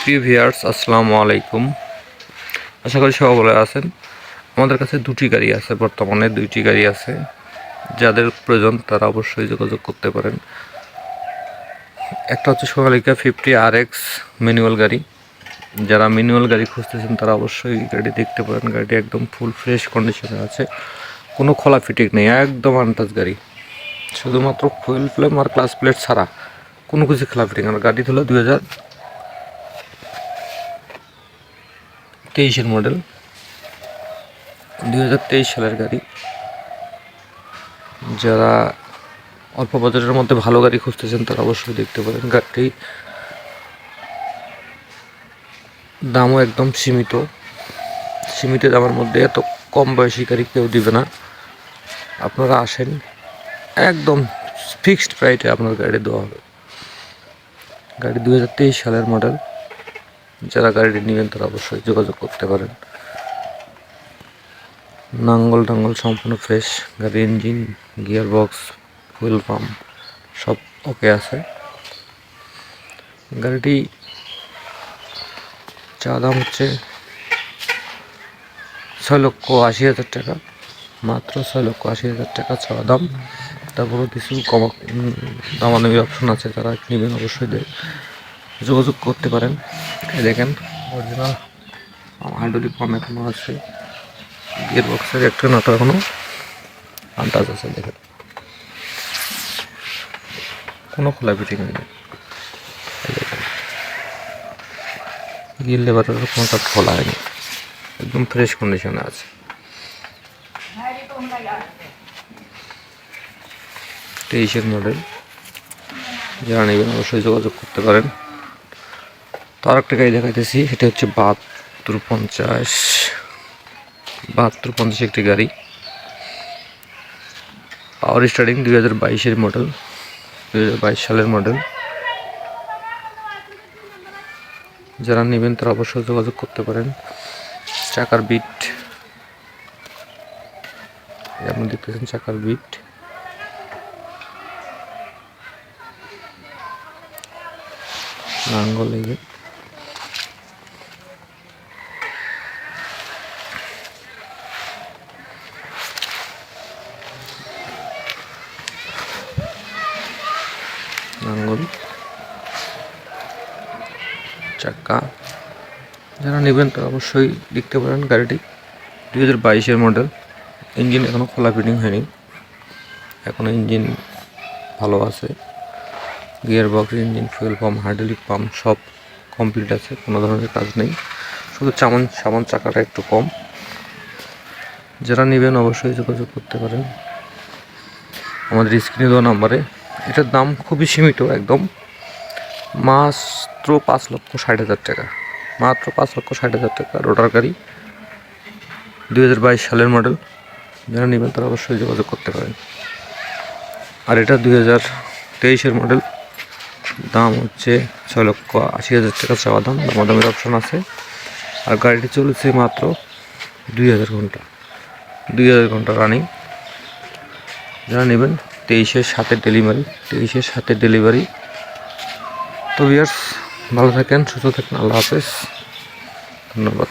প্রিয় আসসালামু আলাইকুম। আশা করি সবাই ভালো আছেন। আমাদের কাছে দুটি গাড়ি আছে, বর্তমানে দুইটি গাড়ি আছে। যাদের প্রয়োজন তারা অবশ্যই যোগাযোগ করতে পারেন। একটা হচ্ছে Sonalika fifty R X manual গাড়ি। যারা ম্যানুয়াল গাড়ি খুঁজতেছেন, তারা অবশ্যই গাড়ি দেখতে পারেন। গাড়িটি একদম ফুল ফ্রেশ কন্ডিশনে আছে। কোনো খোলা ফিটিং নেই, একদম আনটাচ গাড়ি। শুধুমাত্র ফুয়েল ফ্লেম আর ক্লাস প্লেট ছাড়া কোনো কিছু খোলা ফিটিং আর গাড়ি হলো দুই হাজার তেইশের মডেল। দুই হাজার তেইশ সালের গাড়ি। যারা অল্প বাজারের মধ্যে ভালো গাড়ি খুঁজতেছেন, তারা অবশ্যই দেখতে পারেন গাড়িটি। দামও একদম সীমিত। সীমিত দামের মধ্যে এত কম বয়সী গাড়ি কেউ দিবে না। আপনারা আসেন, একদম ফিক্সড প্রাইসে আপনার গাড়ি দেওয়া হবে। গাড়ি দু হাজার তেইশ সালের মডেল। যারা গাড়িটি নেবেন তারা অবশ্যই যোগাযোগ করতে পারেন। নাঙ্গল টাঙ্গল সম্পূর্ণ ফ্রেশ গাড়ির engine gear box wheel pump সব ওকে আছে। গাড়িটি চা দাম হচ্ছে ছয় লক্ষ আশি হাজার টাকা, মাত্র ছয় লক্ষ আশি হাজার টাকা চাওয়া দাম। তারপরে কিছু কম দামাদামি অপশন আছে তারা নেবেন অবশ্যই দে- যোগাযোগ করতে পারেন। দেখেন অরিজিনাল হাইড্রোলিক পাম্প এখনও আছে। গিয়ার বক্সের একটা নাটা এখনও আন্দাজ আছে দেখেন। কোনো খোলা ফিটিং নেই। গিয়ার লেবারের কোনোটা খোলা হয়নি। একদম ফ্রেশ কন্ডিশনে আছে। তেইশের মডেল যারা নেবেন অবশ্যই যোগাযোগ করতে পারেন। তো আরেকটা গাড়ি দেখাইতেছি, সেটা হচ্ছে বাহাত্তর পঞ্চাশ। বাহাত্তর পঞ্চাশ একটি গাড়ি। পাওয়ার স্টার্টিং দুই হাজার বাইশের মডেল দুই হাজার বাইশ সালের মডেল যারা নেবেন তারা অবশ্যই যোগাযোগ করতে পারেন। চাকার বিট আপনি দেখতেছেন চাকার বিট নাঙ্গল এই যে নাঙ্গল চাকা যারা নেবেন তারা অবশ্যই দেখতে পারেন গাড়িটি। দুই হাজার বাইশের মডেল। ইঞ্জিন এখনও খোলা ফিটিং হয়নি। এখনও ইঞ্জিন ভালো আছে। Gear box engine fuel pump hydraulic pump সব কমপ্লিট আছে, কোনো ধরনের কাজ নেই। শুধু চামন, সামান চাকাটা একটু কম। যারা নেবেন অবশ্যই যোগাযোগ করতে পারেন। আমাদের স্ক্রিনে দেওয়া নাম্বারে এটার দাম খুবই সীমিত একদম। মাত্র পাঁচ লক্ষ ষাট হাজার টাকা। মাত্র পাঁচ লক্ষ ষাট হাজার টাকা রোটার গাড়ি। দুই হাজার বাইশ সালের মডেল। যারা নেবেন তারা অবশ্যই যোগাযোগ করতে পারেন। আর এটা দুই হাজার তেইশের মডেল। দাম হচ্ছে ছয় লক্ষ আশি হাজার টাকা চাওয়া দাম। দামের অপশন আছে। আর গাড়িটি চলেছে মাত্র দুই হাজার ঘণ্টা। দুই হাজার ঘণ্টা রানিং যারা নেবেন তেইশের সাথে ডেলিভারি তেইশের সাথে ডেলিভারি তো ইয়ার্স ভালো থাকেন, সুস্থ থাকেন, আল্লাহ হাফেজ। ধন্যবাদ।